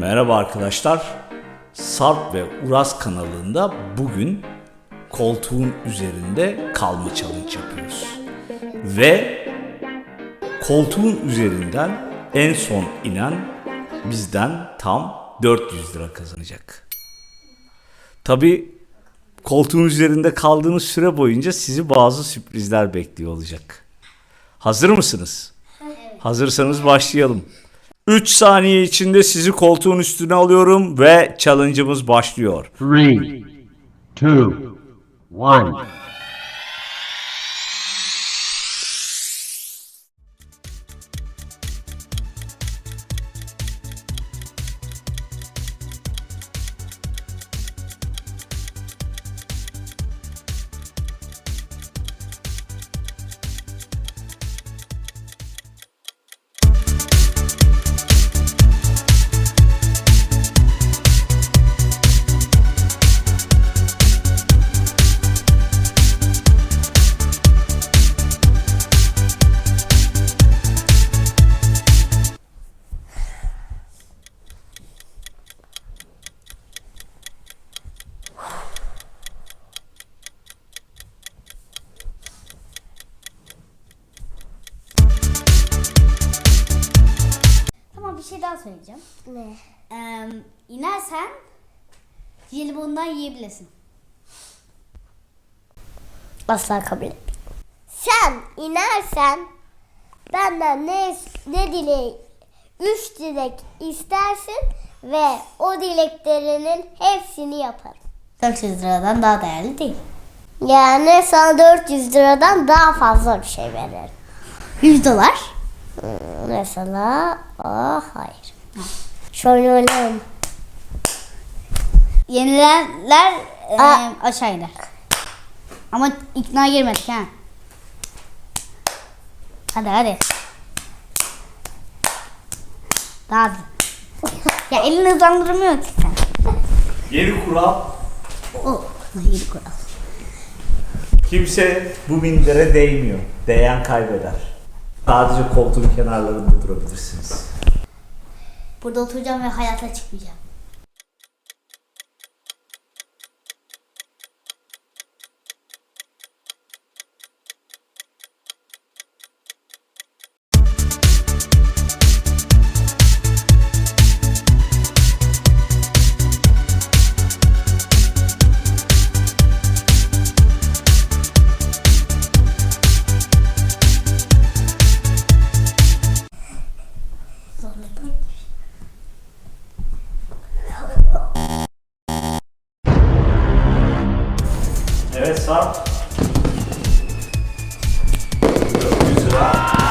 Merhaba arkadaşlar. Sarp ve Uras kanalında bugün koltuğun üzerinde kalma challenge yapıyoruz. Ve koltuğun üzerinden en son inen bizden tam 400 lira kazanacak. Tabi koltuğun üzerinde kaldığınız süre boyunca sizi bazı sürprizler bekliyor olacak. Hazır mısınız? Hazırsanız başlayalım. 3 saniye içinde sizi koltuğun üstüne alıyorum ve challenge'ımız başlıyor. 3, 2, 1 şey daha söyleyeceğim. Ne? Ee, inersen jelibondan yiyebilirsin. Asla kabul etmem. Sen inersen benden ne ne dilek üç dilek istersin ve o dileklerinin hepsini yaparım. 400 liradan daha değerli değil. Yani sana 400 liradan daha fazla bir şey veririm. 100 dolar. Mesela, aa hayır. Şöyle oynayalım. Yenilenler e, Aa. aşağı iner. Ama ikna girmedik ha. Hadi hadi. Daha hızlı. ya elini hızlandırmıyor ki sen. Yeni kural Oh, iyi kural. kimse bu mindere değmiyor. Değen kaybeder. Sadece koltuğun kenarlarında durabilirsiniz. Burada oturacağım ve hayata çıkmayacağım. Evet sağ. 400 lira.